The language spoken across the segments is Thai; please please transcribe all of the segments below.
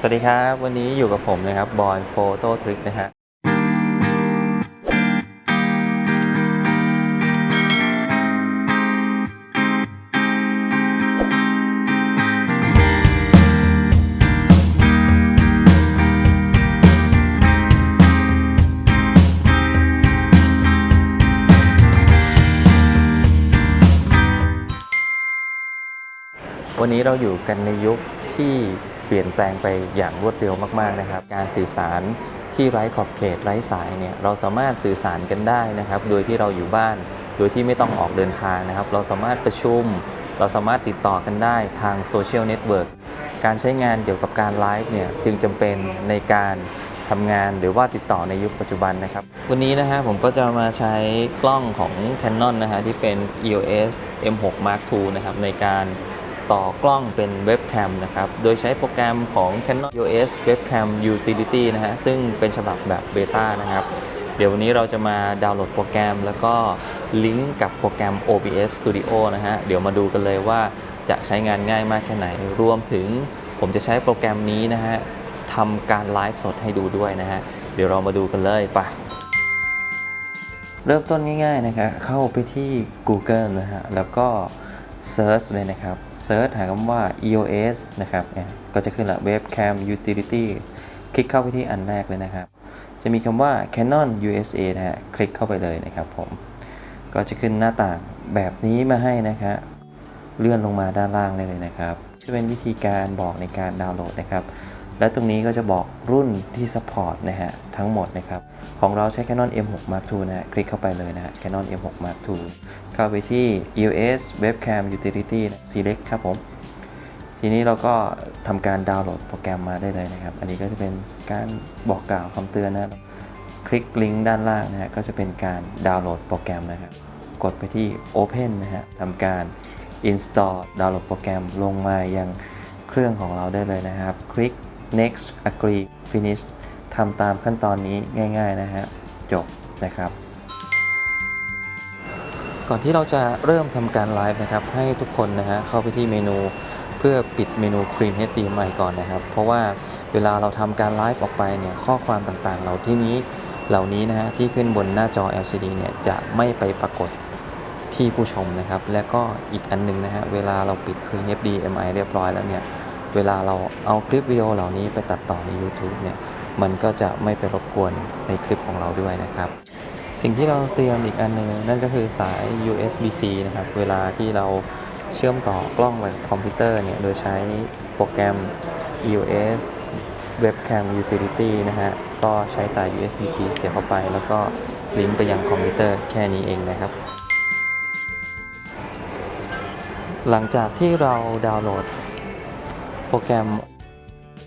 สวัสดีครับ วันนี้อยู่กับผมนะครับบอยโฟโต้ทริกนะฮะวันนี้เราอยู่กันในยุคที่ เปลี่ยนแปลงไปอย่างรวดเร็วมากๆนะครับ การสื่อสารที่ไร้ขอบเขตไร้สายเนี่ยเราสามารถสื่อสารกันได้นะครับ โดยที่เราอยู่บ้าน โดยที่ไม่ต้องออกเดินทางนะครับ เราสามารถประชุม เราสามารถติดต่อกันได้ทางโซเชียลเน็ตเวิร์กการใช้งานเกี่ยวกับการไลฟ์เนี่ยจึงจำเป็นในการทำงานหรือว่าติดต่อในยุคปัจจุบันนะครับ วันนี้นะฮะผมก็จะมาใช้กล้องของ Canon นะฮะที่เป็น EOS M6 Mark II นะครับในการ ต่อกล้องเป็นเว็บแคมนะครับ โดยใช้โปรแกรมของ Canon EOS Webcam Utility นะฮะ ซึ่งเป็นฉบับแบบเบต้านะครับ เดี๋ยววันนี้เราจะมาดาวน์โหลดโปรแกรม แล้วก็ลิงก์กับโปรแกรม OBS Studio นะฮะ เดี๋ยวมาดูกันเลยว่าจะใช้งานง่ายมากแค่ไหน รวมถึงผมจะใช้โปรแกรมนี้นะฮะทำการไลฟ์สดให้ดูด้วยนะฮะ เดี๋ยวเรามาดูกันเลยไปเริ่มต้นง่ายๆนะครับเข้าไปที่ Google นะฮะ แล้วก็ Search เลยนะครับ Search หาคำว่า EOS นะครับก็จะขึ้นละ Webcam Utility คลิกเข้าไปที่อันแรกเลยนะครับ จะมีคำว่า Canon USA นะฮะ คลิกเข้าไปเลยนะครับผม ก็จะขึ้นหน้าต่างแบบนี้มาให้นะครับเลื่อนลงมาด้านล่างได้เลยนะครับ จะเป็นวิธีการบอกในการดาวน์โหลดนะครับ และตรงนี้ก็จะบอกรุ่นที่ support นะฮะทั้งหมดนะครับ ของเราใช้ Canon M6 Mark II นะฮะคลิกเข้าไปเลยนะฮะ Canon M6 Mark II เข้าไปที่ EOS Webcam Utility Select ครับผม ทีนี้เราก็ทำการดาวน์โหลดโปรแกรมมาได้เลยนะครับ อันนี้ก็จะเป็นการบอกกล่าวคำเตือนนะคลิกลิงก์ด้านล่างนะฮะก็จะเป็นการดาวน์โหลดโปรแกรมนะครับ กดไปที่ Open นะฮะทำการ Install ดาวน์โหลดโปรแกรมลงมายังเครื่องของเราได้เลยนะครับ คลิก next agree finish ทำตามขั้นตอนนี้ง่าย ๆ นะฮะ จบนะครับ ก่อนที่เราจะเริ่มทำการไลฟ์นะครับ ให้ทุกคนนะฮะ เข้าไปที่เมนูเพื่อปิดเมนู Clean HDMI ก่อนนะครับ เพราะว่าเวลาเราทำการไลฟ์ออกไปเนี่ย ข้อความต่างๆเหล่าที่นี้เหล่านี้นะฮะ ที่ขึ้นบนหน้าจอ LCD เนี่ย จะไม่ไปปรากฏที่ผู้ชมนะครับ และก็อีกอันหนึงนะฮะ เวลาเราปิด Clean HDMI เรียบร้อยแล้วเนี่ย เวลาเราเอาคลิปวิดีโอเหล่านี้ไปตัดต่อใน YouTube เนี่ย มันก็จะไม่ไปรบกวนในคลิปของเราด้วยนะครับ สิ่งที่เราเตรียมอีกอันหนึงนั่นก็คือสาย USB-C นะครับ เวลาที่เราเชื่อมต่อกล้องกับคอมพิวเตอร์เนี่ย โดยใช้โปรแกรม EOS Webcam Utility นะฮะ ก็ใช้สาย USB-C เสียบเข้าไป แล้วก็ลิงก์ไปยังคอมพิวเตอร์แค่นี้เองนะครับหลังจากที่เราดาวน์โหลด โปรแกรม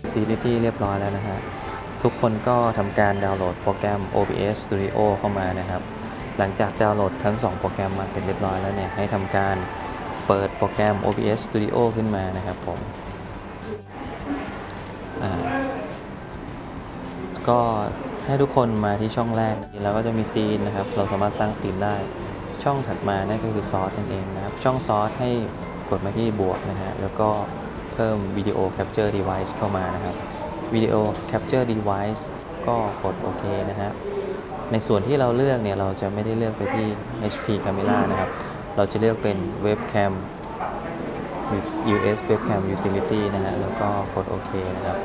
Utility เรียบร้อยแล้วนะฮะ ทุกคนก็ทำการดาวน์โหลดโปรแกรม OBS Studio เข้ามานะครับ หลังจากดาวน์โหลดทั้ง 2 โปรแกรมมาเสร็จเรียบร้อยแล้วเนี่ย ให้ทำการเปิดโปรแกรม OBS Studio ขึ้นมานะครับผม ก็ให้ทุกคนมาที่ช่องแรก แล้วก็จะมีซีนนะครับ เราสามารถสร้างซีนได้ ช่องถัดมานั่นก็คือซอสนั่นเองนะครับ ช่องซอสให้กดมาที่บวกนะฮะ แล้วก็ เพิ่มวิดีโอ Capture Device เข้ามานะครับวิดีโอ Capture Device ก็กดโอเคนะฮะในส่วนที่เราเลือกเนี่ยเราจะไม่ได้เลือกไปที่ HP Camera นะครับ เราจะเลือกเป็น Webcam US Webcam Utility นะฮะแล้วก็กดโอเคนะครับ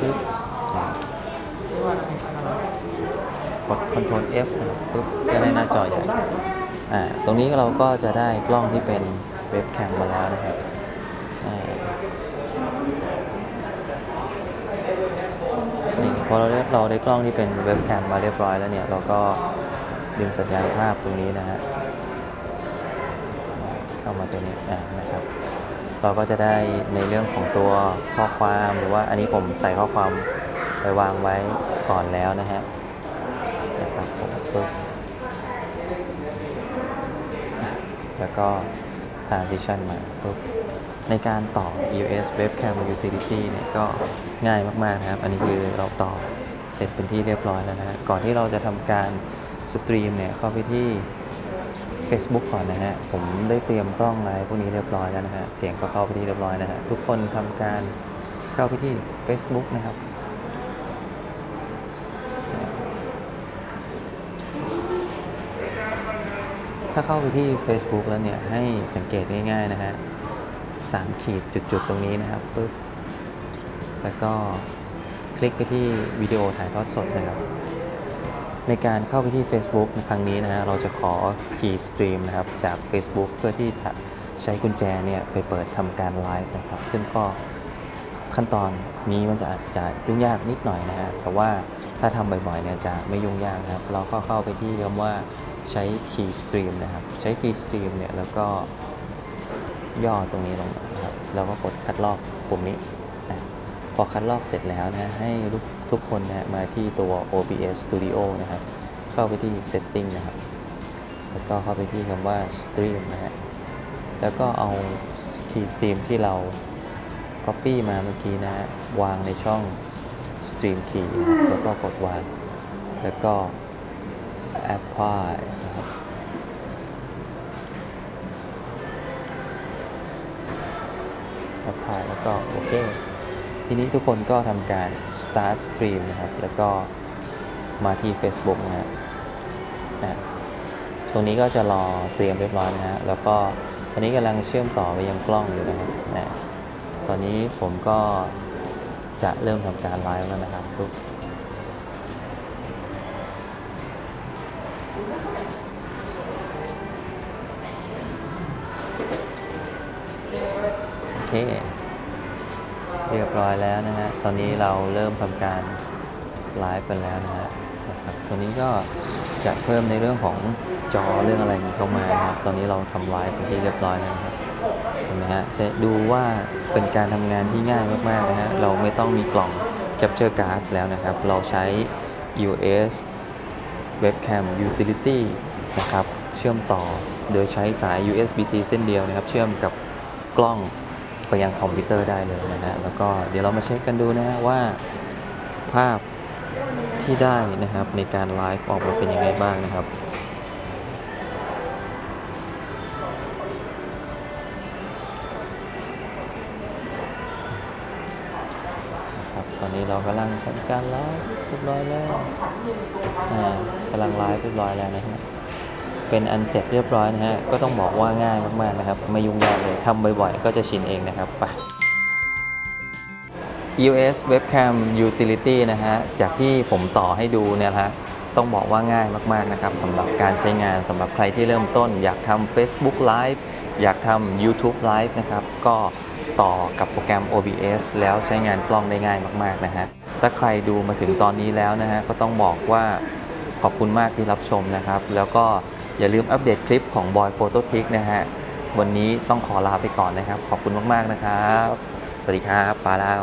ปึ๊บกด Ctrl F นะปึ๊บเพื่อให้หน้าจอใหญ่อ่าตรงนี้เราก็จะได้กล้องที่เป็นเว็บแคมมาแล้วนะครับ นี่พอเราได้เราได้กล้องที่เป็นเว็บแคมมาเรียบร้อยแล้วเนี่ย เราก็ดึงสัญญาณภาพตรงนี้นะฮะเข้ามาตัวนี้นะครับ เราก็จะได้ในเรื่องของตัวข้อความหรือว่าอันนี้ผมใส่ข้อความไปวางไว้ก่อนแล้วนะฮะนะครับผมปึ๊บแล้วก็ transition มาปุ๊บ ในการต่อ EOS Webcam Utility เนี่ยก็ง่ายมากๆนะครับ อันนี้คือเราต่อเสร็จเป็นที่เรียบร้อยแล้วนะก่อนที่เราจะทำการสตรีมเนี่ยเข้าไปที่ Facebook ก่อนนะฮะ ผมได้เตรียมกล้องไลฟ์พวกนี้เรียบร้อยแล้วนะฮะ เสียงก็เข้าไปที่เรียบร้อยนะฮะ ทุกคนทำการเข้าไปที่ Facebook นะครับถ้าเข้าไปที่ Facebook แล้วเนี่ย ให้สังเกตง่ายๆนะฮะ สามขีดจุดๆ ตรงนี้นะครับปึ๊บแล้วก็คลิกไปที่วิดีโอถ่ายทอดสดนะครับ ในการเข้าไปที่ Facebook ในครั้งนี้นะฮะเราจะขอ Key Stream นะครับ จาก Facebook เพื่อที่จะใช้กุญแจเนี่ยไปเปิดทำการไลฟ์นะครับ ซึ่งก็ขั้นตอนนี้มันจะอาจจะยุ่งยากนิดหน่อยนะฮะแต่ว่าถ้าทำบ่อยๆเนี่ยจะไม่ยุ่งยากนะครับ เราก็เข้าไปที่คำว่าใช้ Key Stream นะครับ ใช้ Key Stream เนี่ยแล้วก็ ย่อตรงนี้ลงมานะครับแล้วก็กดคัดลอกปุ่มนี้นะพอคัดลอกเสร็จแล้วนะให้ทุกทุกคนนะมาที่ตัว OBS Studio นะครับ เข้าไปที่ Setting นะครับ แล้วก็เข้าไปที่คำว่า Stream นะฮะแล้วก็เอา Key Stream ที่เรา Copy มาเมื่อกี้นะฮะวางในช่อง Stream Key นะแล้วก็กดวาง แล้วก็ Apply นะครับ Apply แล้วก็โอเค ทีนี้ทุกคนก็ทำการ start stream นะครับ แล้วก็มาที่ Facebook นะฮะนะตรงนี้ก็จะรอเตรียมเรียบร้อยนะฮะ แล้วก็ตอนนี้กำลังเชื่อมต่อไปยังกล้องอยู่นะครับนะตอนนี้ผมก็จะเริ่มทำการไลฟ์แล้วนะครับทุก เคเรียบร้อยแล้วนะฮะ ตอนนี้เราเริ่มทำการไลฟ์กันแล้วนะฮะนะครับตัวนี้ก็จะเพิ่มในเรื่องของจอเรื่องอะไรเข้ามานะครับ ตอนนี้เราทำไลฟ์เป็นที่เรียบร้อยแล้วนะครับเห็นไหมฮะ จะดูว่าเป็นการทำงานที่ง่ายมากๆนะฮะ เราไม่ต้องมีกล่อง Capture Card แล้วนะครับ เราใช้ US Webcam Utility นะครับ เชื่อมต่อโดยใช้สาย USB-C เส้นเดียวนะครับ เชื่อมกับกล้อง ไปยังคอมพิวเตอร์ได้เลยนะฮะแล้วก็เดี๋ยวเรามาเช็คกันดูนะฮะว่าภาพที่ได้นะครับในการไลฟ์ออกมาเป็นยังไงบ้างนะครับครับ ตอนนี้เรากำลังทำการไลฟ์เรียบร้อยแล้วอ่ากำลังไลฟ์เรียบร้อยแล้วนะฮะ เป็นอันเสร็จเรียบร้อยนะฮะ ก็ต้องบอกว่าง่ายมากๆนะครับ ไม่ยุ่งยากเลยทำบ่อยๆ ก็จะชินเองนะครับไป EOS Webcam Utility นะฮะ จากที่ผมต่อให้ดูเนี่ยนะฮะ ต้องบอกว่าง่ายมากๆนะครับสำหรับการใช้งานสำหรับใครที่เริ่มต้น อยากทำ Facebook Live อยากทำ YouTube Live นะครับ ก็ต่อกับโปรแกรม OBS แล้วใช้งานกล้องได้ง่ายมากๆนะฮะ ถ้าใครดูมาถึงตอนนี้แล้วนะฮะ ก็ต้องบอกว่าขอบคุณมากที่รับชมนะครับ แล้วก็ อย่าลืมอัปเดตคลิปของ Boy Photo t i c นะฮะ วันนี้ต้องขอลาไปก่อนนะครับ ขอบคุณมาก ๆ นะครับ สวัสดีครับปาแล้ว